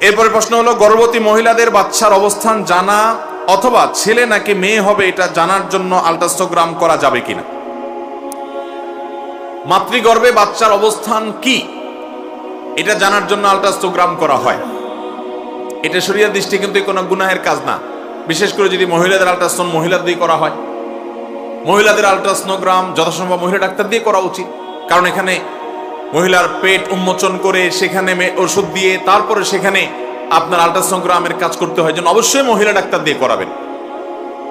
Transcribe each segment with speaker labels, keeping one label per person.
Speaker 1: এরপরে প্রশ্ন হলো, গর্ভবতী মহিলাদের বাচ্চার অবস্থান জানা অথবা ছেলে নাকি মেয়ে হবে এটা জানার জন্য আল্ট্রাসোগ্রাম করা যাবে কিনা? মাতৃগর্ভে বাচ্চার অবস্থান কি? এটা জানার জন্য আল্ট্রাসোগ্রাম করা হয়। এটা শরীর দৃষ্টি কিন্তু কোনো গুনাহের কাজ না। বিশেষ করে যদি মহিলাদের আল্ট্রাসাউন্ড মহিলাদের দিয়ে করা হয়। মহিলাদের আল্ট্রাসনোগ্রাম যথাসম্ভব মহিলা ডাক্তার দিয়ে করা উচিত। কারণ এখানে মহিলার পেট উন্মোচন করে সেখানে ওষুধ দিয়ে তারপরে সেখানে আপনার আল্ট্রাসোগ্রামের কাজ করতে হয়। অবশ্যই মহিলা ডাক্তার দিয়ে করাবেন।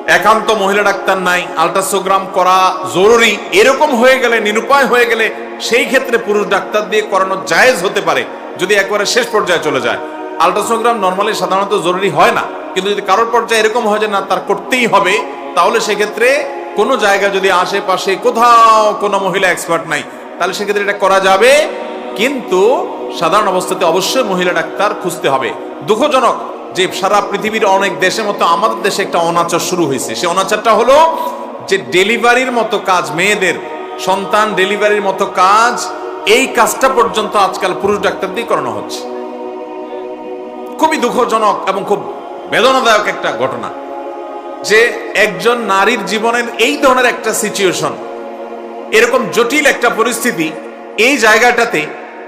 Speaker 1: একান্ত মহিলা ডাক্তার নাই। আল্ট্রাসোগ্রাম করা জরুরি। এরকম হয়ে গেলে, নিরুপায় হয়ে গেলে সেই ক্ষেত্রে পুরুষ ডাক্তার দিয়ে করানো জায়েজ হতে পারে, যদি একবারে শেষ পর্যায়ে চলে যায়। আল্ট্রাসোগ্রাম নর্মালি সাধারণত জরুরি হয় না। কিন্তু যদি কারোর পর্যায়ে এরকম হয় যে, না, তার করতেই হবে, তাহলে সেক্ষেত্রে কোনো জায়গায় যদি আশেপাশে কোথাও কোনো মহিলা এক্সপার্ট নাই তাহলে সেক্ষেত্রে এটা করা যাবে। কিন্তু সাধারণ অবস্থাতে অবশ্যই মহিলা ডাক্তার খুঁজতে হবে। দুঃখজনক যে সারা পৃথিবীর অনেক দেশের মতো আমাদের দেশে একটা অনাচার শুরু হয়েছে। সে অনাচারটা হলো যে ডেলিভারির মতো কাজ, মেয়েদের, সন্তান ডেলিভারির মতো কাজ, এই কাজটা পর্যন্ত আজকাল পুরুষ ডাক্তার দিয়ে করানো হচ্ছে। খুবই দুঃখজনক এবং খুব বেদনাদায়ক একটা ঘটনা যে একজন নারীর জীবনের এই ধরনের একটা সিচুয়েশন এরকম জটিল একটা পরিস্থিতি এই জায়গাটাতে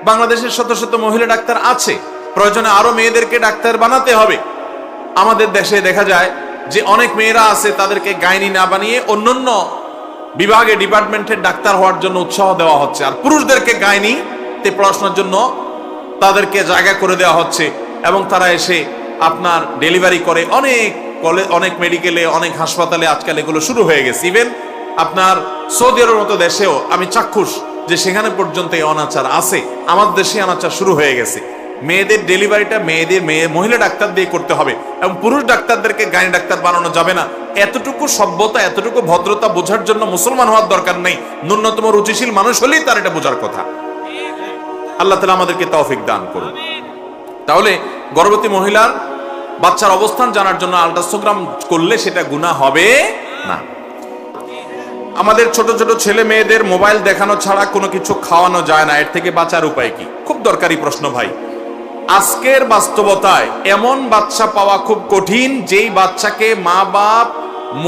Speaker 1: বাংলাদেশের শত শত মহিলা ডাক্তার আছে। প্রয়োজনে আরও মেয়েদেরকে ডাক্তার বানাতে হবে। আমাদের দেশে দেখা যায় যে অনেক মেয়েরা আছে তাদেরকে গাইনি না বানিয়ে অন্যান্য বিভাগে, ডিপার্টমেন্টের ডাক্তার হওয়ার জন্য উৎসাহ দেওয়া হচ্ছে। আর পুরুষদেরকে গাইনি তে পড়াশোনার জন্য তাদেরকে জায়গা করে দেওয়া হচ্ছে এবং তারা এসে আপনার ডেলিভারি করে। অনেক কলেজ অনেক মেডিকেলে, অনেক হাসপাতালে আজকাল এগুলো শুরু হয়ে গেছে। ইভেন আপনার সৌদি আরবের মতো দেশেও আমি চাক্ষুষ যে সেখানে পর্যন্ত এই অনাচার আছে। আমাদের দেশে অনাচার শুরু হয়ে গেছে। মেয়েদের ডেলিভারিটা মেয়েদের মেয়ে মহিলা ডাক্তার দিয়ে করতে হবে এবং পুরুষ ডাক্তারদেরকে গাইনি ডাক্তার বানানো যাবে না। এতটুকু সভ্যতা, এতটুকু ভদ্রতা বোঝার জন্য মুসলমান হওয়ার দরকার নেই। ন্যূনতম রুচিশীল মানুষ হলেই তার এটা বোঝার কথা। আল্লাহ তালা আমাদেরকে তৌফিক দান করুন। তাহলে গর্ভবতী মহিলার বাচ্চার অবস্থান জানার জন্য আল্ট্রাসোগ্রাম করলে সেটা গুণা হবে না। আমাদের ছোট ছোট ছেলে মেয়েদের মোবাইল দেখানো ছাড়া কোনো কিছু খাওয়ানো যায় না। এর থেকে বাঁচার উপায় কি? খুব দরকারি প্রশ্ন ভাই। আজকের বাস্তবতায় এমন বাচ্চা পাওয়া খুব কঠিন, যেই বাচ্চাকে মা বাপ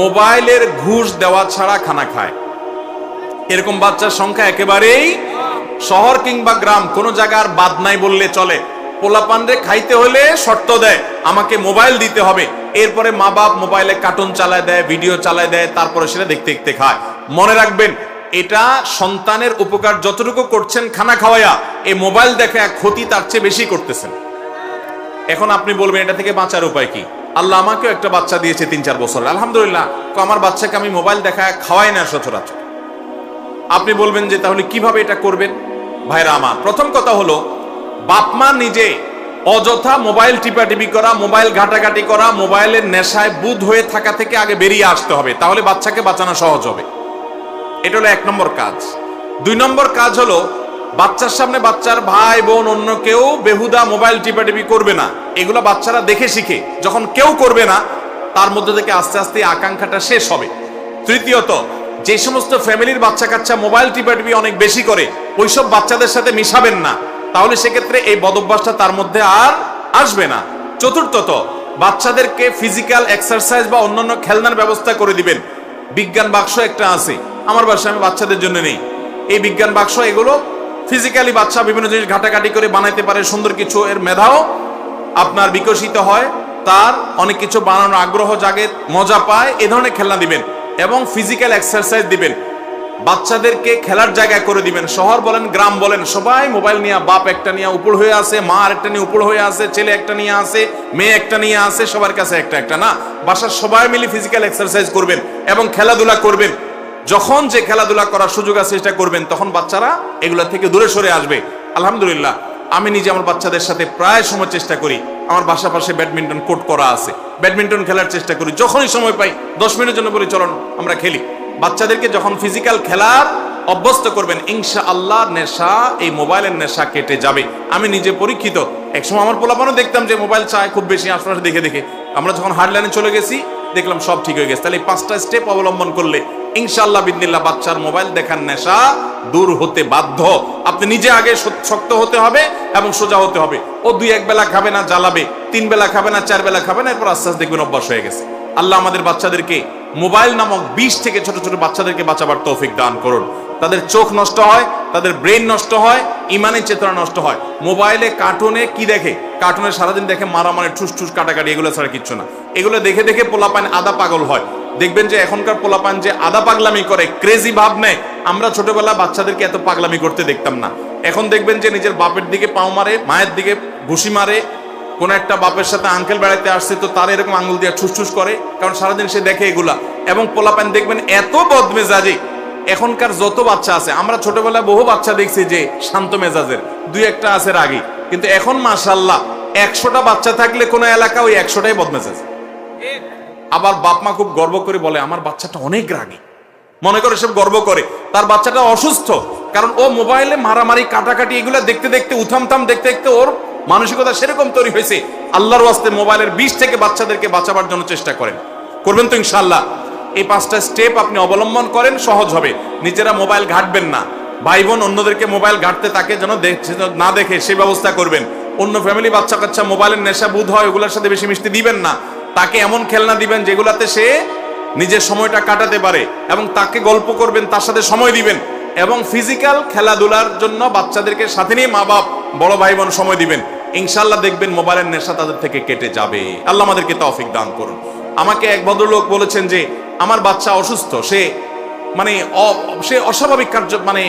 Speaker 1: মোবাইলের ঘুষ দেওয়া ছাড়া খানা খায়। এরকম বাচ্চার সংখ্যা একেবারেই শহর কিংবা গ্রাম, কোনো জায়গার বাদ নাই বললে চলে। পোলাপানরে খাইতে হলে শর্ত দেয়, আমাকে মোবাইল দিতে হবে। এরপরে মা বাপ মোবাইলে কার্টুন চালায় দেয়, ভিডিও চালায় দেয়, তারপরে সেটা দেখতে দেখতে খায়। মনে রাখবেন, এটা সন্তানের উপকার যতটুকু করছেন খানা খাওয়াইয়া, এই মোবাইল দেখে এক ক্ষতি তার চেয়ে বেশি করতেছেন। এখন আপনি বলবেন, এটা থেকে বাঁচার উপায় কি? আল্লাহ আমাকেও একটা বাচ্চা দিয়েছে তিন চার বছর। আলহামদুলিল্লাহ তো আমার বাচ্চাকে আমি মোবাইল দেখা খাওয়াই না সচরাচর। আপনি বলবেন যে, তাহলে কীভাবে এটা করবেন? ভাইরা আমার, প্রথম কথা হলো বাপমা নিজে অযথা মোবাইল টিপাটিপি করা, মোবাইল ঘাটাঘাটি করা, মোবাইলের নেশায় বুধ হয়ে থাকা থেকে আগে বেরিয়ে আসতে হবে, তাহলে বাচ্চাকে বাঁচানো সহজ হবে। এটা হলো এক নম্বর কাজ। দুই নম্বর কাজ হলো, বাচ্চার সামনে বাচ্চার ভাই, বোন, অন্য কেউ বেহুদা মোবাইল টিপাটিপি করবে না। এগুলো বাচ্চারা দেখে শিখে, যখন কেউ করবে না, তার মধ্যে থেকে আস্তে আস্তে আকাঙ্ক্ষাটা শেষ হবে। তৃতীয়ত, যে সমস্ত ফ্যামিলির বাচ্চা কাচ্চা মোবাইল টিপাটিপি অনেক বেশি করে, ওইসব বাচ্চাদের সাথে মিশাবেন না। তাহলে সেক্ষেত্রে এই বদভ্যাসটা তার মধ্যে আর আসবে না। চতুর্থত, বাচ্চাদেরকে ফিজিক্যাল এক্সারসাইজ বা অন্যান্য খেলনার ব্যবস্থা করে দিবেন। বিজ্ঞান বাক্স একটা আছে, আমার বাসায় আমি বাচ্চাদের জন্য নেই। এই বিজ্ঞান বাক্স, এগুলো ফিজিক্যালি বাচ্চা বিভিন্ন জিনিস ঘাটাঘাটি করে বানাইতে পারে, সুন্দর কিছু এর মেধাও আপনার বিকশিত হয়, তার অনেক কিছু বানানোর আগ্রহ জাগে, মজা পায়, এ ধরনের খেলনা দিবেন এবং ফিজিক্যাল এক্সারসাইজ দিবেন। বাচ্চাদেরকে খেলার জায়গা করে দিবেন। শহর বলেন, গ্রাম বলেন, সবাই মোবাইল নিয়ে বাপ একটা নিয়ে উপর হয়ে আছে, মা একটা নিয়ে উপর হয়ে আছে, ছেলে একটা নিয়ে আছে, মেয়ে একটা নিয়ে আছে, সবার কাছে একটা একটা, না? বাসার সবাই মিলে ফিজিক্যাল এক্সারসাইজ করবেন এবং খেলাধুলা করবেন। যখন যে খেলাধুলা করার সুযোগ আছে সেটা করবেন, তখন বাচ্চারা এগুলা থেকে দূরে সরে আসবে। আলহামদুলিল্লাহ, আমি নিজে আমার বাচ্চাদের সাথে প্রায় সময় চেষ্টা করি। আমার বাসা পাশে ব্যাডমিন্টন কোর্ট করা আছে। ব্যাডমিন্টন খেলার চেষ্টা করি। যখনই সময় পাই, দশ মিনিটের জন্য বলি, চলুন, আমরা খেলি। বাচ্চাদেরকে যখন ফিজিক্যাল খেলার অভ্যস্ত করবেন ইনশা আল্লাহ নেশা, এই মোবাইলের নেশা কেটে যাবে। আমি নিজে পরীক্ষিত। একসময় আমার পোলাপানও দেখতাম যে মোবাইল চায় খুব বেশি আশপাশে দেখে দেখে। আমরা যখন হার্ডলাইনে চলে গেছি, দেখলাম সব ঠিক হয়ে গেছে। তাহলে পাঁচটা স্টেপ অবলম্বন করলে ইনশাআল্লাহ বিদিল্লা বাচ্চার মোবাইল দেখার নেশা দূর হতে বাধ্য। আপনি নিজে আগে শক্ত হতে হবে এবং সোজা হতে হবে। ও দুই এক বেলা খাবে না, জ্বালাবে। তিন বেলা খাবে না, চার বেলা খাবে না, এরপর আস্তে আস্তে দেখবেন অভ্যাস হয়ে গেছে। আল্লাহ আমাদের বাচ্চাদেরকে মোবাইল নামক বিষ থেকে ছোট ছোট বাচ্চাদেরকে বাঁচাবার তৌফিক দান করুন। তাদের চোখ নষ্ট হয়, তাদের ব্রেন নষ্ট হয়, ইমানের চেতনা নষ্ট হয়। মোবাইলে, কার্টুনে কি দেখে? কার্টুনে সারাদিন দেখে মারামারি ঠুস ঠুস কাটাকাটি, এগুলো ছাড়া কিচ্ছু না। এগুলো দেখে দেখে পোলাপান আদা পাগল হয়। দেখবেন যে এখনকার পোলাপান যে আদা পাগলামি করে ক্রেজি ভাব নেয়। আমরা ছোটবেলা বাচ্চাদেরকে এত পাগলামি করতে দেখতাম না। এখন দেখবেন যে নিজের বাপের দিকে পাও মারে, মায়ের দিকে ঘুষি মারে কোন একটা বাপের সাথে আঙ্কেল বেড়াতে আসছে, তো তার এরকম আঙ্গুল দিয়ে ঠুসঠুস করে, কারণ সারাদিন সে দেখে এগুলা। এবং পোলাপান দেখবেন এত বদমেজাজি। এখনকার যত বাচ্চা আছে, আমরা ছোটবেলায় বহু বাচ্চা দেখছি যে শান্ত মেজাজের, দুই একটা আছে রাগী। কিন্তু এখন মাশাল্লাহ একশোটা বাচ্চা থাকলে কোনো এলাকা ওই একশোটাই বদমেজাজ। আবার বাপ মা খুব গর্ব করে বলে, আমার বাচ্চাটা অনেক রাগী। মনে করে সব গর্ব করে। তার বাচ্চাটা অসুস্থ, কারণ ও মোবাইলে মারামারি, কাটাকাটি এগুলো দেখতে দেখতে, উথামথাম দেখতে দেখতে ওর মানসিকতা সেরকম তৈরি হয়েছে, আল্লাহর ওয়াস্তে মোবাইলের বিষ থেকে বাচ্চাদেরকে বাঁচাবার জন্য চেষ্টা করেন। করবেন তো ইনশাল্লাহ এই পাঁচটা স্টেপ আপনি অবলম্বন করেন, সহজ হবে। নিজেরা মোবাইল ঘাটবেন না। ভাই বোন অন্যদেরকে মোবাইল ঘাটতে তাকে যেন না দেখে সেই ব্যবস্থা করবেন। অন্য ফ্যামিলি বাচ্চা কাচ্চা মোবাইলের নেশা বুধ হয়, ওগুলোর সাথে বেশি মিশতে দিবেন না। তাকে এমন খেলনা দিবেন যেগুলাতে সে নিজের সময়টা কাটাতে পারে এবং তাকে গল্প করবেন, তার সাথে সময় দিবেন এবং ফিজিক্যাল খেলাধুলার জন্য বাচ্চাদেরকে সাথে নিয়ে মা বাপ বড় ভাই বোন সময় দিবেন। ইনশাল্লাহ দেখবেন মোবাইলের নেশা তাদের থেকে কেটে যাবে। আল্লাহ আমাদেরকে তৌফিক দান করুন। আমাকে এক ভদ্রলোক বলেছেন যে, আমার বাচ্চা অসুস্থ, সে মানে সে অস্বাভাবিক কার্য মানে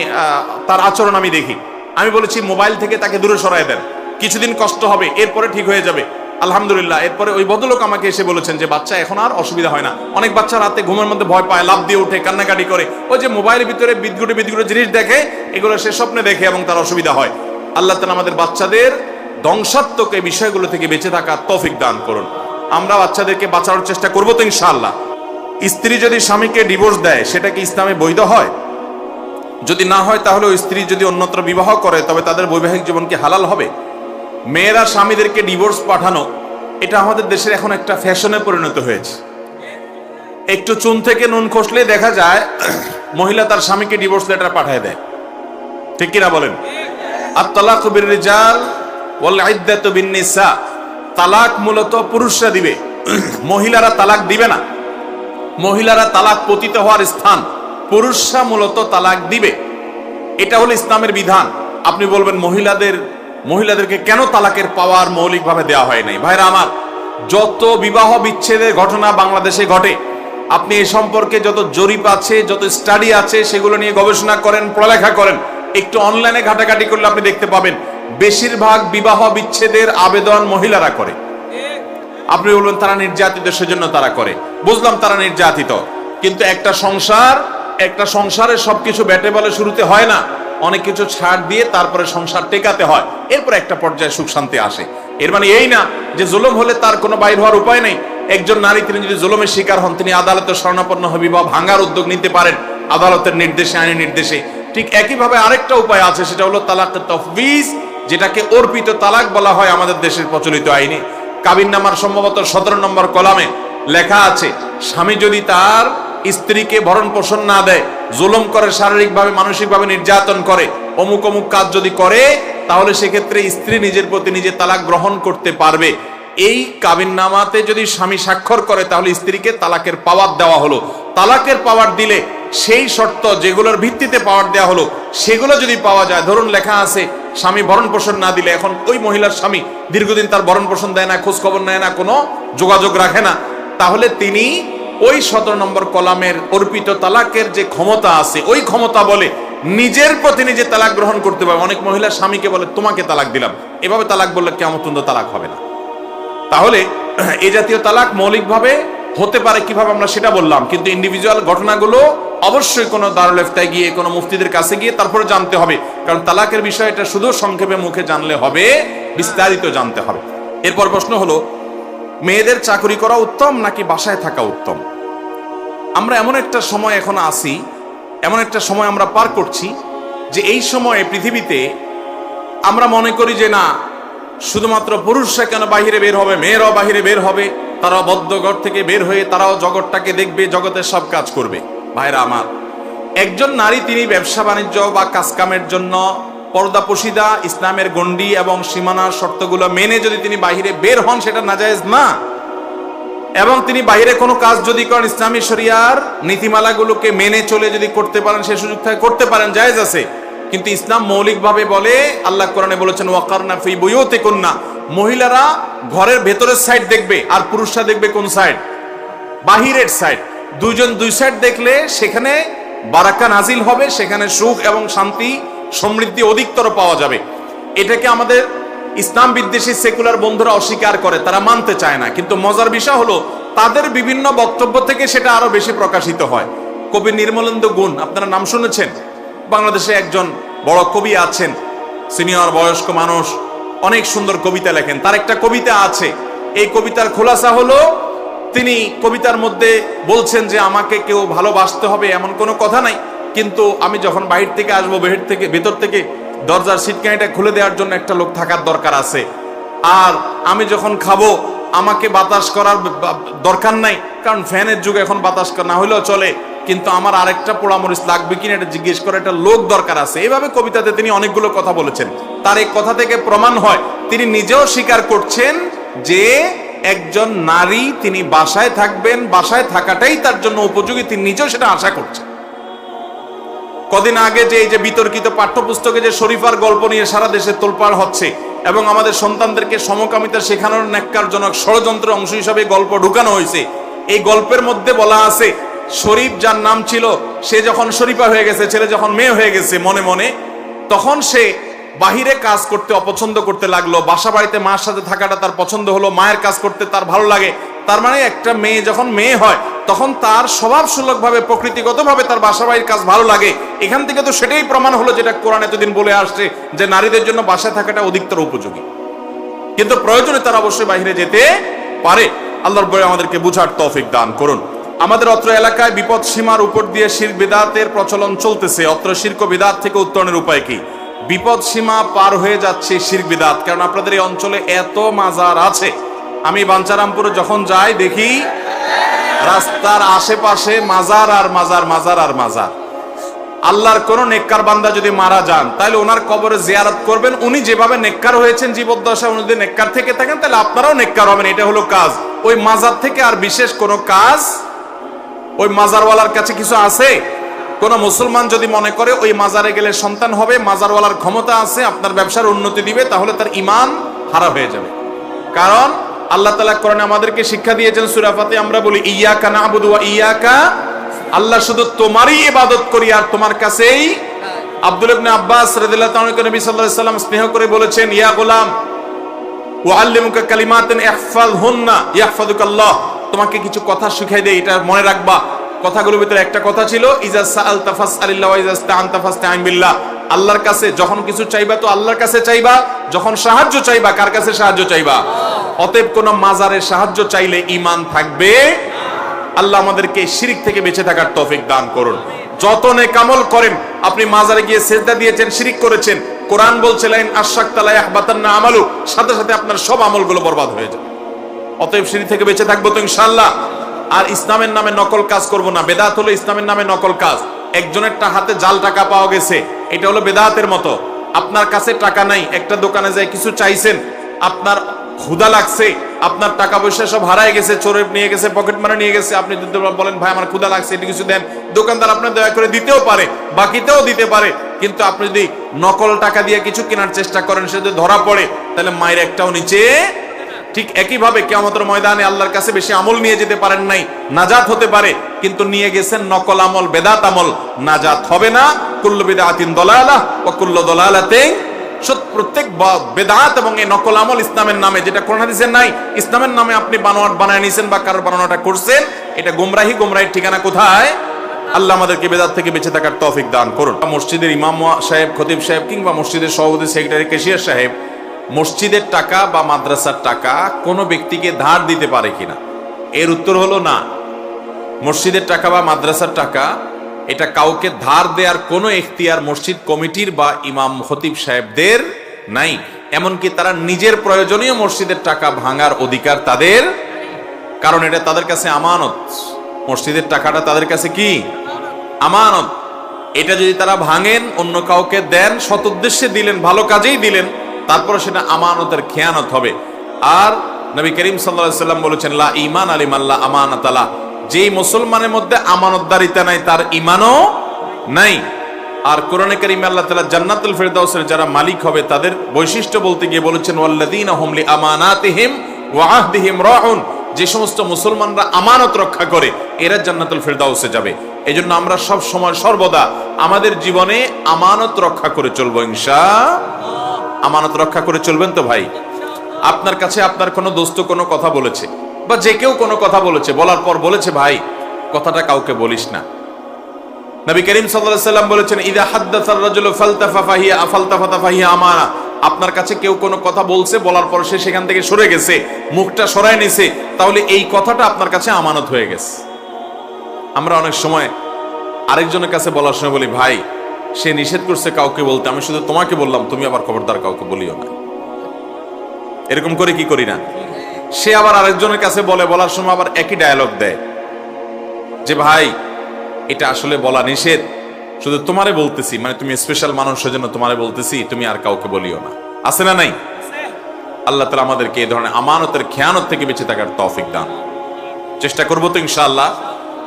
Speaker 1: তার আচরণ আমি দেখি। আমি বলেছি, মোবাইল থেকে তাকে দূরে সরাই দেন। কিছুদিন কষ্ট হবে, এরপরে ঠিক হয়ে যাবে। আলহামদুলিল্লাহ, এরপরে ওই ভদ্রলোক আমাকে এসে বলেছেন যে, বাচ্চা, এখন আর অসুবিধা হয় না। অনেক বাচ্চা রাতে ঘুমের মধ্যে ভয় পায় লাভ দিয়ে ওঠে কান্নাকাটি করে। ওই যে মোবাইলের ভিতরে বিদগুটে বিদগুটে জিনিস দেখে, এগুলো সে স্বপ্নে দেখে এবং তার অসুবিধা হয়। আল্লাহ তালা আমাদের বাচ্চাদের ধ্বংসাত্মক এই বিষয়গুলো থেকে বেঁচে থাকা তৌফিক দান করুন। আমরা বাচ্চাদেরকে বাঁচানোর চেষ্টা করব তো ইনশাআল্লাহ। স্ত্রী যদি স্বামীকে ডিভোর্স দেয়, সেটা কি ইসলামে বৈধ হয়? যদি না হয়, তাহলে ওই স্ত্রী যদি অন্যত্র বিবাহ করে, তবে তাদের বৈবাহিক জীবন কি হালাল হবে? মেয়েরা স্বামীদেরকে ডিভোর্স পাঠানো, এটা আমাদের দেশের এখন একটা ফ্যাশনে পরিণত হয়েছে। একটু চুন থেকে নুন খসলে দেখা যায়, মহিলা তার স্বামীকে ডিভোর্স লেটার পাঠায় দেয়। ঠিক কিনা বলেন? আর তালাক বির রিজাল ওয়াল ইদ্দাতু তালাক মূলত পুরুষরা দিবে। মহিলারা তালাক দিবে না। মহিলারা তালাক পতিত হওয়ার স্থান, পুরুষরা মূলত তালাক দিবে। এটা হলো ইসলামের বিধান। আপনি বলবেন, মহিলাদের, মহিলাদেরকে কেন তালাকের পাওয়ার মৌলিকভাবে দেওয়া হয় নাই? ভাইরা আমার, যত বিবাহ বিচ্ছেদের ঘটনা বাংলাদেশে ঘটে, আপনি এ সম্পর্কে যত জরিপ আছে, যত স্টাডি আছে, সেগুলো নিয়ে গবেষণা করেন, পড়ালেখা করেন, একটু অনলাইনে ঘাটাঘাটি করলে আপনি দেখতে পাবেন বেশিরভাগ বিবাহ বিচ্ছেদের আবেদন মহিলারা করে। আপনি বলবেন, তারা নির্যাতিত, সেজন্য তারা করে। বুঝলাম তারা নির্যাতিত। কিন্তু একটা সংসার, একটা সংসারে সবকিছু ব্যাটে বলে শুরুতে হয় না। অনেক কিছু ছাড় দিয়ে তারপরে সংসার টেকাতে হয়। এরপর একটা পর্যায়ে সুখ শান্তি আসে। এর মানে এই না যে জুলুম হলে তার কোনো বাইর হওয়ার উপায় নেই। একজন নারী, তিনি যদি জুলুমের শিকার হন, তিনি আদালতের স্বর্ণাপন্ন হবি বা ভাঙার উদ্যোগ নিতে পারেন। আদালতের নির্দেশে, আইনি নির্দেশে। ঠিক একইভাবে আরেকটা উপায় আছে, সেটা হলো তালাক তফবিজ যেটাকে অর্পিত তালাক বলা হয় আমাদের দেশের প্রচলিত আইনে। কাবিন নামার সম্ভবত সতেরো নম্বর কলামে লেখা আছে, স্বামী যদি তার স্ত্রীকে ভরণ পোষণ না দেয়, জুলুম করে, শারীরিকভাবে, মানসিকভাবে নির্যাতন করে, অমুক অমুক কাজ যদি করে, তাহলে সেক্ষেত্রে স্ত্রী নিজের প্রতি নিজে তালাক গ্রহণ করতে পারবে। এই কাবিন নামাতে যদি স্বামী স্বাক্ষর করে, তাহলে স্ত্রীকে তালাকের পাওয়ার দেওয়া হলো। তালাকের পাওয়ার দিলে সেই শর্ত যেগুলোর ভিত্তিতে পাওয়ার দেওয়া হলো, সেগুলো যদি পাওয়া যায়, ধরুন লেখা আছে স্বামী ভরণ পোষণ না দিলে এখন ওই মহিলার স্বামী দীর্ঘদিন তার ভরণ পোষণ দেয় না খোঁজ খবর নেয় না, কোনো যোগাযোগ রাখে না। তাহলে তিনি ওই সতেরো নম্বর কলামের অর্পিত তালাকের যে ক্ষমতা আছে, ওই ক্ষমতা বলে নিজের প্রতি নিজে তালাক গ্রহণ করতে পারবে। অনেক মহিলা স্বামীকে বলে, তোমাকে তালাক দিলাম। এভাবে তালাক বললে কেমন তালাক হবে না। তাহলে এ জাতীয় তালাক মৌলিকভাবে হতে পারে, কীভাবে আমরা সেটা বললাম, কিন্তু ইন্ডিভিজুয়াল ঘটনাগুলো অবশ্যই কোনো দারুলেফতায় গিয়ে, কোনো মুফতিদের কাছে গিয়ে তারপরে জানতে হবে। কারণ তালাকের বিষয়টা শুধু সংক্ষেপে মুখে জানলে হবে, বিস্তারিত জানতে হবে। এরপর প্রশ্ন হলো, মেয়েদের চাকরি করা উত্তম নাকি বাসায় থাকা উত্তম? আমরা এমন একটা সময় এখন আসি এমন একটা সময় আমরা পার করছি, যে এই সময়ে পৃথিবীতে আমরা মনে করি যে না, শুধুমাত্র পুরুষরা কেন বাহিরে বের হবে, মেয়েরাও বাহিরে বের হবে? তারা বদ্ধ ঘর থেকে বের হয়ে তারাও জগৎটাকে দেখবে, জগতের সব কাজ করবে। ভাইরা আমার, একজন নারী তিনি ব্যবসা বাণিজ্য বা কাজকামের জন্য পর্দা পশিদা, ইসলামের গণ্ডি এবং সীমানার শর্তগুলো মেনে যদি তিনি বাহিরে বের হন, সেটা নাজায়েজ না। এবং তিনি বাইরে কোনো কাজ যদি করেন, ইসলামী শরিয়ার নীতিমালাগুলোকে মেনে চলে যদি করতে পারেন, সে সুযোগ থাকে করতে পারেন, জায়েজ আছে। কিন্তু ইসলাম মৌলিকভাবে বলে, আল্লাহ কোরআনে বলেছেন, ওয়াকারনা ফি বুয়ুতি কুন্না মহিলারা ঘরের ভেতরের সাইড দেখবে, আর পুরুষরা দেখবে কোন সাইড বাহিরের সাইড দুইজন দুই সাইড দেখলে সেখানে বারাকা নাজিল হবে, সেখানে সুখ এবং শান্তি, সমৃদ্ধি অধিকতর পাওয়া যাবে। এটাকে আমাদের ইসলাম বিদ্বেষী সেকুলার বন্ধুরা অস্বীকার করে, তারা মানতে চায় না। কিন্তু মজার বিষয় হলো, তাদের বিভিন্ন বক্তব্য থেকে সেটা আরও বেশি প্রকাশিত হয়। কবি নির্মলেন্দু গুণ, আপনারা নাম শুনেছেন? বাংলাদেশে একজন বড় কবি আছেন, সিনিয়র বয়স্ক মানুষ, অনেক সুন্দর কবিতা লেখেন। তার একটা কবিতা আছে, এই কবিতার খোলাসা হলো, তিনি কবিতার মধ্যে বলছেন যে আমাকে কেউ ভালোবাসতে হবে এমন কোনো কথা নাই, কিন্তু আমি যখন বাহির থেকে আসব, বেহের থেকে, ভেতর থেকে, দরজার সিটকানিটা খুলে দেওয়ার জন্য একটা লোক থাকার দরকার আছে। আর আমি যখন খাব, আমাকে বাতাস করার দরকার নাই, কারণ ফ্যানের যুগে এখন বাতাস না হলেও চলে কিন্তু আমার আরেকটা পোড়ামরিচ লাগবে কিনা এটা জিজ্ঞেস করে একটা লোক দরকার আছে। এইভাবে কবিতাতে তিনি অনেকগুলো কথা বলেছেন। তার এই কথা থেকে প্রমাণ হয়, তিনি নিজেও স্বীকার করছেন যে একজন নারী তিনি বাসায় থাকবেন, বাসায় থাকাটাই তার জন্য উপযোগী, তিনি নিজেও সেটা আশা করছেন। কদিন আগে যে এই যে বিতর্কিত পাঠ্যপুস্তকে যে শরীফার গল্প নিয়ে সারা দেশে তোলপাড় হচ্ছে এবং আমাদের সন্তানদেরকে সমকামিতা শেখানোর ন্যাক্কারজনক ষড়যন্ত্র অংশ হিসাবে গল্প ঢুকানো হয়েছে, এই গল্পের মধ্যে বলা আছে শরীফ যার নাম ছিল, সে যখন শরীফা হয়ে গেছে, ছেলে যখন মেয়ে হয়ে গেছে মনে মনে, তখন সে বাহিরে কাজ করতে অপছন্দ করতে লাগল। বাসা বাড়িতে মার সাথে থাকাটা তার পছন্দ হলো, মায়ের কাজ করতে তার ভালো লাগে। তার মানে একটা মেয়ে যখন মেয়ে হয়, তখন তার স্বভাব সুলভভাবে প্রকৃতিগতভাবে তার বাসা বাড়ির কাজ ভালো লাগে। এখান থেকে তো সেটাই প্রমাণ হলো যেটা কোরআন এতদিন বলে আসছে, যে নারীদের জন্য বাসায় থাকাটা অধিকতর উপযোগী। কিন্তু প্রয়োজনে তারা অবশ্যই বাহিরে যেতে পারে। আল্লাহর বলে আমাদেরকে বুঝার তৌফিক দান করুন। আমাদের অত্র এলাকায় বিপদ সীমার উপর দিয়ে শির বেদাতের প্রচলন চলতেছে। অত্র শির্ক বেদাত থেকে উত্তরণের উপায় কি? বিপদ সীমা পার হয়ে যাচ্ছে শির বেদাত, কারণ আপনাদের এই অঞ্চলে এত মাজার আছে। আমি বাঞ্চারামপুরে যখন যাই দেখি রাস্তার আশেপাশে মাজার আর মাজার মাজার আর মাজার। আল্লাহর কোন নেককার বান্দা যদি মারা যান, তাহলে ওনার কবরে জিয়ারত করবেন। উনি যেভাবে নেককার হয়েছেন জীবদ্দশা উনি যদি নেককার থেকে থাকেন, তাহলে আপনারাও নেককার হবেন। এটা হলো কাজ। ওই মাজার থেকে আর বিশেষ কোনো কাজ ওই মাজারওয়ালার কাছে কিছু আছে? কোন মুসলমান যদি মনে করে ওই মাজারে গেলে সন্তান হবে, মাজারওয়ালার ক্ষমতা আছে, আপনার ব্যবসার উন্নতি দিবে, তাহলে তার ইমান হারা হয়ে যাবে। কারণ আল্লাহ তালা কোরআনে আমাদেরকে শিক্ষা দিয়েছেন সুরাফাতে আমরা বলি ইয়াকা না আবুদু ইয়াকা আল্লাহ শুধু তোমারই ইবাদত করি আর তোমার কাছেই। আব্দুল ইবনে আব্বাস রাদিয়াল্লাহু তাআলা নবী সাল্লাল্লাহু আলাইহি সাল্লাম স্নেহ করে বলেছেন, ইয়া গোলাম ওয়াল্লিমুকা কালিমাতিন ইহফাযহুন্না ইয়াহফাযুকাল্লাহ। তোমাকে কিছু কথা শিখাই দেই, এটা মনে রাখবা। কথাগুলোর ভিতরে একটা কথা ছিল, ইজা সাআলতা ফাসআলিল্লাহ ওয়া ইজা ইসতাআনতা ফাসতাইন বিল্লাহ। আল্লাহর কাছে যখন কিছু চাইবা, তো আল্লাহর কাছে চাইবা, যখন সাহায্য চাইবা, কার কাছে সাহায্য চাইবা? অতএব কোন মাজারে সাহায্য চাইলে ঈমান থাকবে। আল্লাহ আমাদেরকে শিরিক থেকে বেঁচে থাকার তৌফিক দান করুন। যত নেকামল করেন, আপনি মাজারে গিয়ে সেজদা দিয়েছেন, শিরিক করেছেন, কোরআন বলছে, লাইন আশাক তালা ইয়াহবাতান্না আমালু। সাথে সাথে আপনার সব আমলগুলো বরবাদ হয়ে যাবে। অতএব সিঁড়ি থেকে বেঁচে থাকব তো ইনশাল্লাহ আর ইসলামের নামে নকল কাজ করব না। বেদাত হলো ইসলামের নামে নকল কাজ। একজনের হাতে জাল টাকা পাওয়া গেছে, এটা হলো বেদাতের মতো। আপনার কাছে টাকা নাই, একটা দোকানে যায় কিছু চাইছেন, আপনার ক্ষুদা লাগছে, আপনার টাকা পয়সা সব হারায় গেছে চোরে নিয়ে গেছে, পকেট মারে নিয়ে গেছে, আপনি বলেন, ভাই, আমার ক্ষুদা লাগছে, এটা কিছু দেন। দোকানদার আপনার দয়া করে দিতেও পারে, বাকিতেও দিতে পারে। কিন্তু আপনি যদি নকল টাকা দিয়ে কিছু কেনার চেষ্টা করেন সে যদি ধরা পড়ে, তাহলে মায়ের একটাও নিচে ঠিক একইভাবে কেমতের ময়দানে আল্লাহর কাছে বেশি আমল নিয়ে যেতে পারেন নাই, নাজাত হতে পারে, কিন্তু নিয়ে গেছেন নকল আমল, বেদাত আমল। নাজাত হবে না, কুল্লু বেদাতিন দলালা ও কুল্লু দলালাতে প্রত্যেক বেদাত এবং এই নকল আমল ইসলামের নামে, যেটা কোরআন হাদিসে নাই, ইসলামের নামে আপনি বানোয়াট বানায় নিয়েছেন বা কারোর বানানোটা করছেন, এটা গুমরাহি, গুমরাহির ঠিকানা কোথায়? আল্লাহ আমাদেরকে বেদাত থেকে বেঁচে থাকার তৌফিক দান করুন। মসজিদের ইমাম সাহেব, খতিব সাহেব কিংবা মসজিদের সভাপতি, সেক্রেটারি কেশিয়ার সাহেব মসজিদের টাকা বা মাদ্রাসার টাকা কোনো ব্যক্তিকে ধার দিতে পারে কিনা? এর উত্তর হলো না। মসজিদের টাকা বা মাদ্রাসার টাকা, এটা কাউকে ধার দেওয়ার কোনো এখতিয়ার মসজিদ কমিটির বা ইমাম খতিব সাহেবদের নাই। এমনকি তারা নিজের প্রয়োজনীয় মসজিদের টাকা ভাঙার অধিকার তাদের কারণ এটা তাদের কাছে আমানত। মসজিদের টাকাটা তাদের কাছে কি? আমানত। এটা যদি তারা ভাঙেন, অন্য কাউকে দেন সৎ উদ্দেশ্যে দিলেন, ভালো কাজেই দিলেন তারপরে সেটা আমানতের খেয়ানত হবে। আর নবী করিম সাল্লাম বলেছেন, লা ইমান আলিম আল্লাহ আমানত আলা যেই মুসলমানের মধ্যে আমানতদারিতা নাই, তার ইমানও নাই। আর কোরআনে কারিমে আল্লাহ তাআলা জান্নাতুল ফেরদাউসের যারা মালিক হবে, তাদের বৈশিষ্ট্য বলতে গিয়ে বলেছেন, ওয়াল্লাযীনা হুম লি আমানাতিহিম ওয়া আহদিহিম রাউন। যে সমস্ত মুসলমানরা আমানত রক্ষা করে, এরা জান্নাতুল ফেরদাউসে যাবে। এজন্য আমরা সব সময় সর্বদা আমাদের জীবনে আমানত রক্ষা করে চলবো, ইনশা আমানত রক্ষা করে চলবেন তো ভাই? আপনার কাছে আপনার কোনো দোস্ত কোনো কথা বলেছে? বা যে কেউ কোনো কথা বলেছে, বলার পর বলেছে, ভাই, কথাটা কাউকে বলিস না। নবী করিম সাল্লাম বলেছেন, ইদা হাদ্দাসার আপনার কাছে কেউ কোনো কথা বলছে, বলার পর সে সেখান থেকে সরে গেছে, মুখটা সরায় নিছে, তাহলে এই কথাটা আপনার কাছে আমানত হয়ে গেছে। আমরা অনেক সময় আরেকজনের কাছে বলার সময় বলি, ভাই সে নিষেধ করছে কাউকে বলতে। আমি শুধু তোমাকে বললাম, তুমি আবার খবরদার কাউকে বলিও না। এরকম করে কি করি না? সে আবার আরেকজনের কাছে বলে, বলার সময় আবার একই ডায়ালগ দেয়। যে, ভাই, এটা আসলে বলা নিষেধ। শুধু তোমারে বলতেছি মানে তুমি স্পেশাল মানুষের জন্য তোমারে বলতেছি, তুমি আর কাউকে বলিও না। আছে না নাই? আল্লাহ তালা আমাদেরকে এই ধরনের আমানতের খেয়ানত থেকে বেঁচে থাকার তৌফিক দান। চেষ্টা করব তো ইনশাআল্লাহ।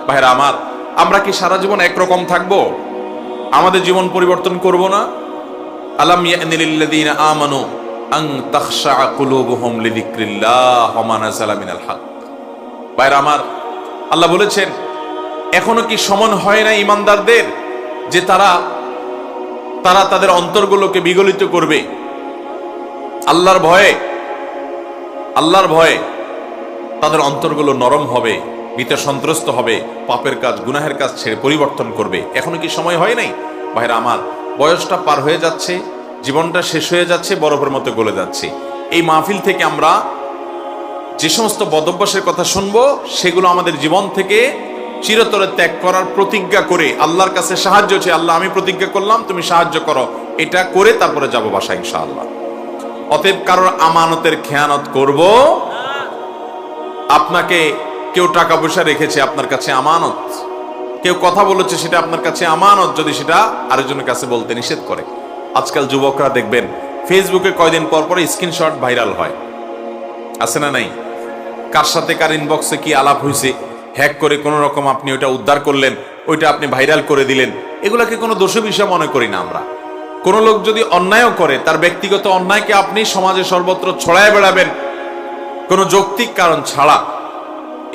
Speaker 1: ভাইরা আমার, আমরা কি সারা জীবন একরকম থাকব? আমাদের জীবন পরিবর্তন করব না। আলাম ইয়ানিলিল্লাযীনা আমানু আন তাখশা কুলুবুহুম লিযিকরিল্লাহ ওয়া মা নাযালা মিনাল হক। ভাইরা আমার, আল্লাহ বলেছেন, এখনও কি সমন হয় না ইমানদারদের যে তারা তারা তাদের অন্তরগুলোকে বিগলিত করবে? আল্লাহর ভয়ে আল্লাহর ভয়ে তাদের অন্তরগুলো নরম হবে। ভীত সন্ত্রস্ত হবে, পাপের কাজ, গুনাহের কাজ ছেড়ে পরিবর্তন করবে। এখনও কি সময় হয় নাই? ভাইরা আমার, বয়সটা পার হয়ে যাচ্ছে, জীবনটা শেষ হয়ে যাচ্ছে, বরফের মতো গলে যাচ্ছে। এই মাহফিল থেকে আমরা যে সমস্ত বদভ্যাসের কথা শুনব, সেগুলো আমাদের জীবন থেকে চিরতরে ত্যাগ করার প্রতিজ্ঞা করে আল্লাহর কাছে সাহায্য চেয়ে, আল্লাহ, আমি প্রতিজ্ঞা করলাম, তুমি সাহায্য করো। এটা করে তারপরে যাব বাসা ইনশাআল্লাহ। অতএব কারোর আমানতের খেয়ানত করব, আপনাকে কেউ টাকা পয়সা রেখেছে আপনার কাছে আমানত। কেউ কথা বলেছে সেটা আপনার কাছে আমানত, যদি সেটা আরেকজনের কাছে বলতে নিষেধ করে। আজকাল যুবকরা দেখবেন ফেসবুকে কয়দিন পর পর স্ক্রিনশট ভাইরাল হয়। আছে না নাই? কার সাথে কার ইনবক্সে কি আলাপ হয়েছে? হ্যাক করে কোনো রকম আপনি ওইটা উদ্ধার করলেন, ওইটা আপনি ভাইরাল করে দিলেন। এগুলাকে কোনো দোষ বিষয় মনে করি না আমরা। কোন লোক যদি অন্যায়ও করে, তার ব্যক্তিগত অন্যায়কে আপনি সমাজে সর্বত্র ছড়ায় বেড়াবেন। কোনো যৌক্তিক কারণ ছাড়া।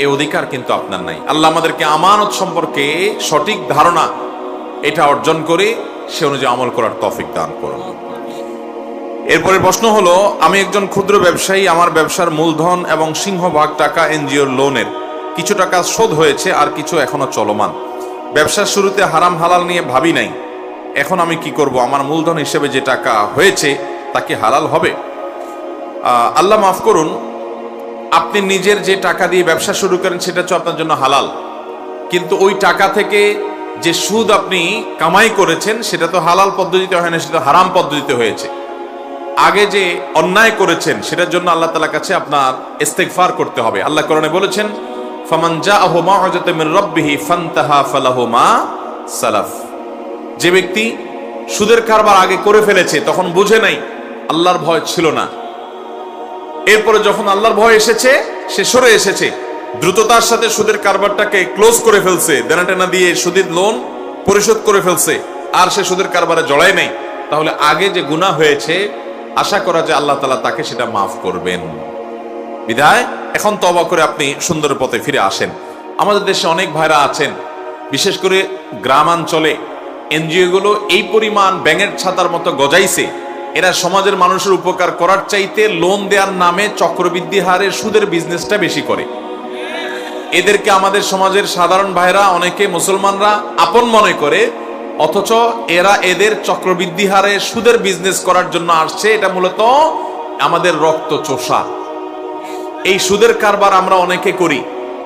Speaker 1: এই অধিকার কিন্তু আপনার নাই। আল্লাহ আমাদেরকে আমানত সম্পর্কে সঠিক ধারণা এটা অর্জন করে সে অনুযায়ী আমল করার তফিক দান করুন। এরপরের প্রশ্ন হলো, আমি একজন ক্ষুদ্র ব্যবসায়ী, আমার ব্যবসার মূলধন এবং সিংহভাগ টাকা এনজিওর লোনের কিছু টাকা শোধ হয়েছে আর কিছু এখনও চলমান। ব্যবসার শুরুতে হারাম হালাল নিয়ে ভাবি নাই। এখন আমি কি করব? আমার মূলধন হিসেবে যে টাকা হয়েছে তা কি হালাল হবে? আল্লাহ মাফ করুন আপনি নিজের যে টাকা দিয়ে ব্যবসা শুরু করেন সেটা হচ্ছে আপনার জন্য হালাল। কিন্তু ওই টাকা থেকে যে সুদ আপনি কামাই করেছেন, সেটা তো হালাল পদ্ধতিতে হয় না, সেটা হারাম পদ্ধতিতে হয়েছে। আগে যে অন্যায় করেছেন, সেটার জন্য আল্লাহ তালার কাছে আপনার ইস্তেকফার করতে হবে। আল্লাহ কোরআনে বলেছেন যে ব্যক্তি সুদের কারবার আগে করে ফেলেছে, তখন বুঝে নাই, আল্লাহর ভয় ছিল না। এরপরে যখন আল্লাহর ভয় এসেছে, সে সরে এসেছে। দ্রুততার সাথে সুদের কারবারটাকে ক্লোজ করে ফেলছে। দেনা টেনা দিয়ে সুদের লোন পরিশোধ করে ফেলছে। আর সে সুদের কারবারে জড়ায় নাই। তাহলে আগে যে গুনাহ হয়েছে, আশা করা যে আল্লাহ তালা তাকে সেটা মাফ করবেন। বিধায় এখন তবা করে আপনি সুন্দর পথে ফিরে আসেন। আমাদের দেশে অনেক ভাইরা আছেন, বিশেষ করে গ্রামাঞ্চলে। এনজিও গুলো এই পরিমাণ ব্যাঙের ছাতার মতো গজাইছে। এরা সমাজের মানুষের উপকার করার চাইতে লোন দেওয়ার নামে চক্রবৃদ্ধি হারে সুদের বিজনেসটা বেশি করে। এদেরকে আমাদের সমাজের সাধারণ ভাইরা, অনেকে মুসলমানরা আপন মনে করে, অথচ এরা এদের চক্রবৃদ্ধি হারে সুদের বিজনেস করার জন্য আসছে। এটা মূলত আমাদের রক্ত চোষা। এই সুদের কারবার আমরা অনেকে করি।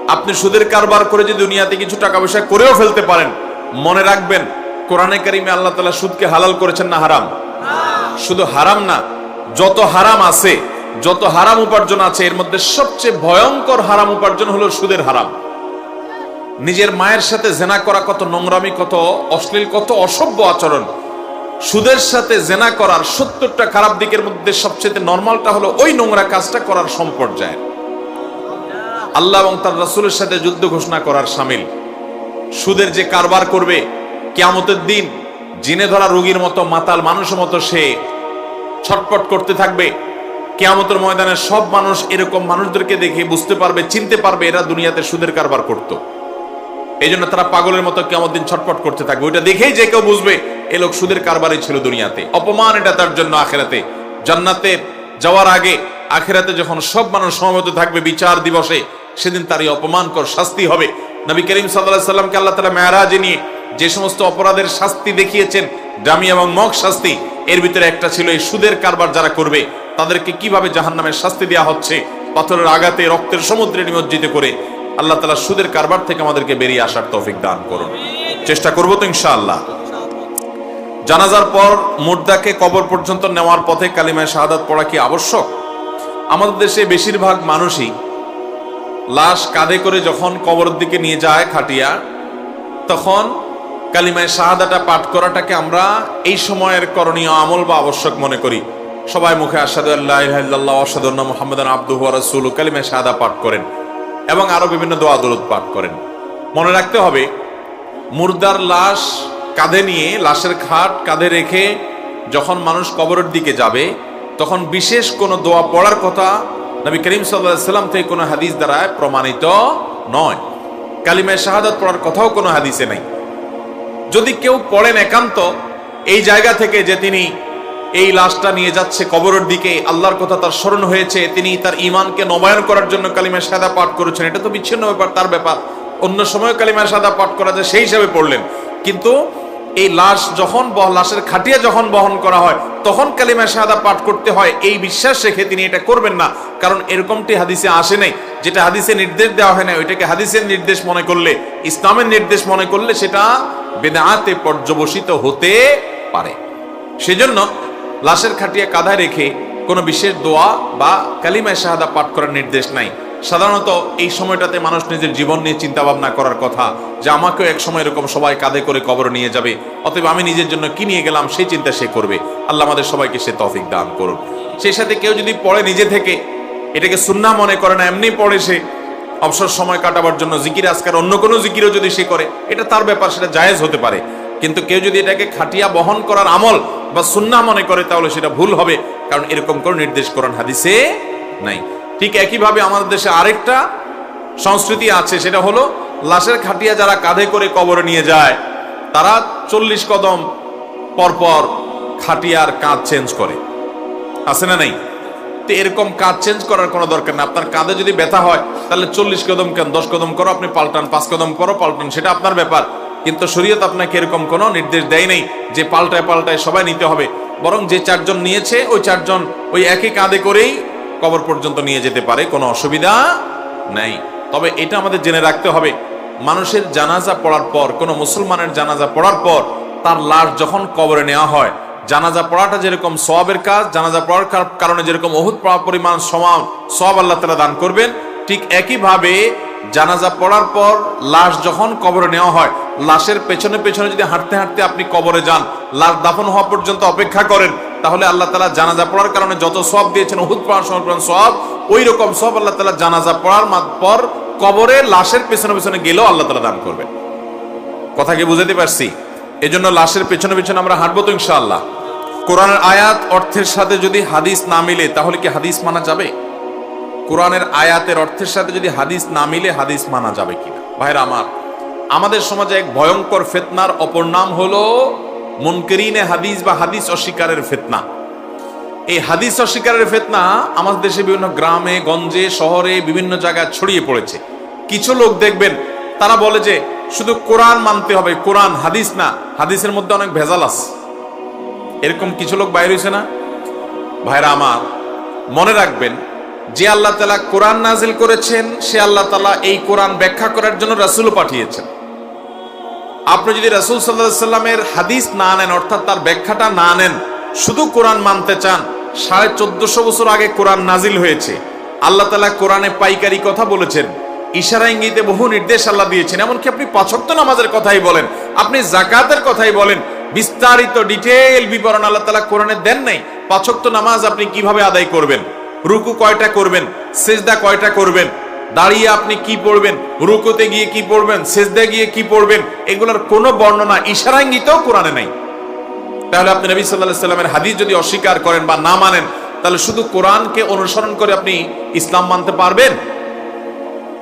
Speaker 1: আপনি সুদের কারবার করে যে দুনিয়াতে কিছু টাকা পয়সা করেও ফেলতে পারেন, মনে রাখবেন, কোরআনে কারিমে আল্লাহ তালা সুদকে হালাল করেছেন না হারাম? শুধু হারাম না, যত হারাম আছে, যত হারাম উপার্জন আছে, এর মধ্যে সবচেয়ে ভয়ঙ্কর হারাম উপার্জন হলো সুদের হারাম। নিজের মায়ের সাথে জেনা করা কত নোংরামি, কত অশ্লীল, কত অসভ্য আচরণ। সুদের সাথে জেনা করার সত্তরটা খারাপ দিকের মধ্যে সবচেয়ে নর্মালটা হলো ওই নোংরা কাজটা করার সম্পর্যায়। আল্লাহ এবং তার রাসূলের সাথে যুদ্ধ ঘোষণা করার সামিল। সুদের যে কারবার করবে, কিয়ামতের দিন জিনে ধরা রোগীর মতো, মাতাল মানুষের মতো সে ছটপট করতে থাকবে। কেয়ামতের ময়দানে সব মানুষ এরকম মানুষদেরকে দেখে বুঝতে পারবে, চিনতে পারবে এরা দুনিয়াতে সুদের কারবার করত। এই জন্য তারা পাগলের মতো কেমন দিন ছটপট করতে থাকবে। ওইটা দেখেই যে কেউ বুঝবে, এ লোক সুদের কারবারই ছিল দুনিয়াতে। অপমান এটা তার জন্য আখেরাতে। জান্নাতে যাওয়ার আগে আখেরাতে যখন সব মানুষ সমবেত থাকবে বিচার দিবসে, সেদিন তারই অপমানকর শাস্তি হবে। নবী করিম সাল্লাহ সাল্লামকে আল্লাহ তালা মেয়ারাজে নিয়ে যে সমস্ত অপরাধের শাস্তি দেখিয়েছেন ডামি এবং মগ শাস্তি, এর ভিতরে একটা ছিল এই সুদের কারবার যারা করবে, তাদেরকে কীভাবে জাহান্নামের শাস্তি দেওয়া হচ্ছে, পাথরের আঘাতে রক্তের সমুদ্রে নিমজ্জিত করে আল্লাহ তালা সুদের কারবার থেকে আমাদেরকে বেরিয়ে আসার তৌফিক দান করুন। চেষ্টা করব তো ইনশাআল্লাহ। জানাজার পর মুর্দাকে কবর পর্যন্ত নেওয়ার পথে কালিমায় শাহাদাত পড়া কি আবশ্যক? আমাদের দেশে বেশিরভাগ মানুষই লাশ কাঁধে করে যখন কবরের দিকে নিয়ে যায় খাটিয়া, তখন কালিমায় শাহাদাটা পাঠ করাটাকে আমরা এই সময়ের করণীয় আমল বা আবশ্যক মনে করি। সবাই মুখে আসাদু আল্লাহ অসাদুল্লাহ মোহাম্মদ আব্দুহ রাসুল কালিমায় শাহাদা পাঠ করেন এবং আরও বিভিন্ন দোয়া দরুদ পাঠ করেন। মনে রাখতে হবে, মুর্দার লাশ কাঁধে নিয়ে, লাশের খাট কাঁধে রেখে যখন মানুষ কবরের দিকে যাবে, তখন বিশেষ কোনো দোয়া পড়ার কথা নবী করিম সাল্লাম থেকে কোনো হাদিস দ্বারা প্রমাণিত নয়। কালিমায় শাহাদাত পড়ার কথাও কোনো হাদিসে নাই। যদি কেউ পড়েন একান্ত, এই জায়গা থেকে যে তিনি এই লাশটা নিয়ে যাচ্ছে কবরের দিকে, আল্লাহর কথা তার স্মরণ হয়েছে, তিনি তার ইমানকে নবায়ন করার জন্য কালিমা সাদা পাঠ করেছেন। এটা তো বিচ্ছিন্ন ব্যাপার, তার ব্যাপার। অন্য সময় কালিমা সাদা পাঠ করা যায়, সেই হিসাবে পড়লেন। কিন্তু এই লাশ যখন লাশের খাটিয়া যখন বহন করা হয়, তখন কালিমা শাহাদা পাঠ করতে হয়। এই বিশ্বাস রেখে তিনি এটা করবেন না। কারণ এরকমটি হাদিসে আসে নাই। যেটা হাদিসে নির্দেশ দেওয়া হয় না ওইটাকে হাদিসের নির্দেশ মনে করলে, ইসলামের নির্দেশ মনে করলে সেটা বেদাতে পর্যবসিত হতে পারে। সেজন্য লাশের খাটিয়া কাঁধায় রেখে কোনো বিশেষ দোয়া বা কালিমায় শাহাদা পাঠ করার নির্দেশ নাই। সাধারণত এই সময়টাতে মানুষ নিজের জীবন নিয়ে চিন্তা ভাবনা করার কথা, যে আমাকেও এক সময় এরকম সবাই কাঁধে করে কবর নিয়ে যাবে, অতএব আমি নিজের জন্য কি নিয়ে গেলাম, সেই চিন্তা সে করবে। আল্লাহ আমাদের সবাইকে সে তফিক দান করুন। সেই সাথে কেউ যদি পড়ে নিজে থেকে, এটাকে সুন্না মনে করে না, এমনি পড়ে সে অবসর সময় কাটাবার জন্য জিকির আজকার অন্য কোনো জিকিরও যদি সে করে, এটা তার ব্যাপার, সেটা জায়েজ হতে পারে। কিন্তু কেউ যদি এটাকে খাটিয়া বহন করার আমল বা সুন্না মনে করে, তাহলে সেটা ভুল হবে, কারণ এরকম কোনো নির্দেশ করেন হাদিসে নাই। ঠিক একইভাবে আমাদের দেশে আরেকটা সংস্কৃতি আছে, সেটা হলো লাশের খাটিয়া যারা কাঁধে করে কবরে নিয়ে যায়, তারা চল্লিশ কদম পরপর খাটিয়ার কাঁধ চেঞ্জ করে। আছে না নাই? তো এরকম কাঁধ চেঞ্জ করার কোনো দরকার না আপনার কাঁধে যদি ব্যথা হয়, তাহলে চল্লিশ কদম কেন? দশ কদম করো, আপনি পাল্টান, পাঁচ কদম করো, পাল্টান, সেটা আপনার ব্যাপার। কিন্তু শরীয়ত আপনাকে এরকম কোনো নির্দেশ দেয় নাই যে পাল্টায় পাল্টায় সবাই নিতে হবে। বরং যে চারজন নিয়েছে, ওই চারজন ওই একই কাঁধে করেই কবর পর্যন্ত নিয়ে যেতে পারে, কোনো অসুবিধা নাই। তবে এটা আমাদের জেনে রাখতে হবে, মানুষের জানাজা পড়ার পর, কোনো মুসলমানের জানাজা পড়ার পর, তার লাশ যখন কবরে নেওয়া হয়, জানাজা পড়াটা যেরকম সবের কাজ, জানাজা পড়ার কার- কারণে যেরকম অহুত পড়া পরিমাণ সমান সব আল্লাহ তালা দান করবেন, ঠিক একইভাবে জানাজা পড়ার পর লাশ যখন কবরে নেওয়া হয়, লাশের পেছনে পেছনে যদি হাঁটতে হাঁটতে আপনি কবরে যান, লাশ দাফন হওয়া পর্যন্ত অপেক্ষা করেন তাহলে আল্লাহ তালা জানাজা পড়ার কারণে যত সব দিয়েছেন অহুত পড়ার সমর্পণ সব ওই রকম সব আল্লাহ তালা জানাজা পড়ার পর কবরে লাশের পেছনে পেছনে গেলেও আল্লাহ তালা দান করবে কথা কি বুঝাতে পারছি? এজন্য লাশের পেছনে পেছনে আমরা হাঁটবো তো ইনশাআল্লাহ। কোরআনের আয়াত অর্থের সাথে যদি হাদিস না মিলে, তাহলে কি হাদিস মানা যাবে? কোরআনের আয়াতের অর্থের সাথে যদি হাদিস না মিলে, হাদিস মানা যাবে কিনা? ভাইরা আমার, আমাদের সমাজে এক ভয়ঙ্কর ফেতনার অপর নাম হলো মুনকেরিনে হাদিস বা হাদিস অস্বীকারের ফেতনা। এই হাদিস অস্বীকারের ফেতনা আমাদের দেশে বিভিন্ন গ্রামে, গঞ্জে, শহরে, বিভিন্ন জায়গায় ছড়িয়ে পড়েছে। কিছু লোক দেখবেন, তারা বলে যে শুধু কোরআন মানতে হবে, কোরআন হাদিস না, হাদিসের মধ্যে অনেক ভেজাল আছে। এরকম কিছু লোক বাইরে হয়েছে না? ভাইরা আমার, মনে রাখবেন, যে আল্লাহ তালা কোরআন নাজিল করেছেন, সে আল্লাহ তালা এই কোরআন ব্যাখ্যা করার জন্য রাসুলও পাঠিয়েছেন। আপনি যদি রাসুল সাল্লাহ সাল্লামের হাদিস না নেন, অর্থাৎ তার ব্যাখ্যাটা না নেন, শুধু কোরআন মানতে চান, সাড়ে চোদ্দশো বছর আগে কোরআন নাজিল হয়েছে। আল্লাহ তালা কোরআনে পাইকারি কথা বলেছেন। ইশারা ইঙ্গিতে বহু নির্দেশ আল্লাহ দিয়েছেন। এমনকি আপনি পাঁচক্ত নামাজের কথাই বলেন, আপনি জাকাতের কথাই বলেন। বিস্তারিত ডিটেল বিবরণ আল্লাহ তালা কোরআনে দেন নাই। পাঁচক্ত নামাজ আপনি কীভাবে আদায় করবেন? রুকু কয়টা করবেন? সেজদা কয়টা করবেন? দাঁড়িয়ে আপনি কি পড়বেন? রুকুতে গিয়ে কি পড়বেন? সেজদা গিয়ে কি পড়বেন? এগুলোর কোনো বর্ণনা ইশারা ইঙ্গিতেও কোরআনে নাই। তাহলে আপনি নবী সাল্লাহ সাল্লামের হাদিস যদি অস্বীকার করেন বা না মানেন, তাহলে শুধু কোরআনকে অনুসরণ করে আপনি ইসলাম মানতে পারবেন?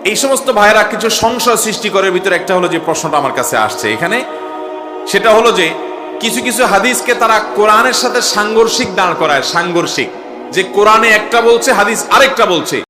Speaker 1: এই সমস্ত ভাইয়েরা কিছু সংশয় সৃষ্টি করে ভিতরে একটা হলো যে প্রশ্নটা আমার কাছে আসছে এখানে। সেটা হলো যে কিছু কিছু হাদিসকে তারা কোরআনের সাথে সাংঘর্ষিক দাঁড় করায়, সাংঘর্ষিক। যে কোরআনে একটা বলছে, হাদিস আরেকটা বলছে।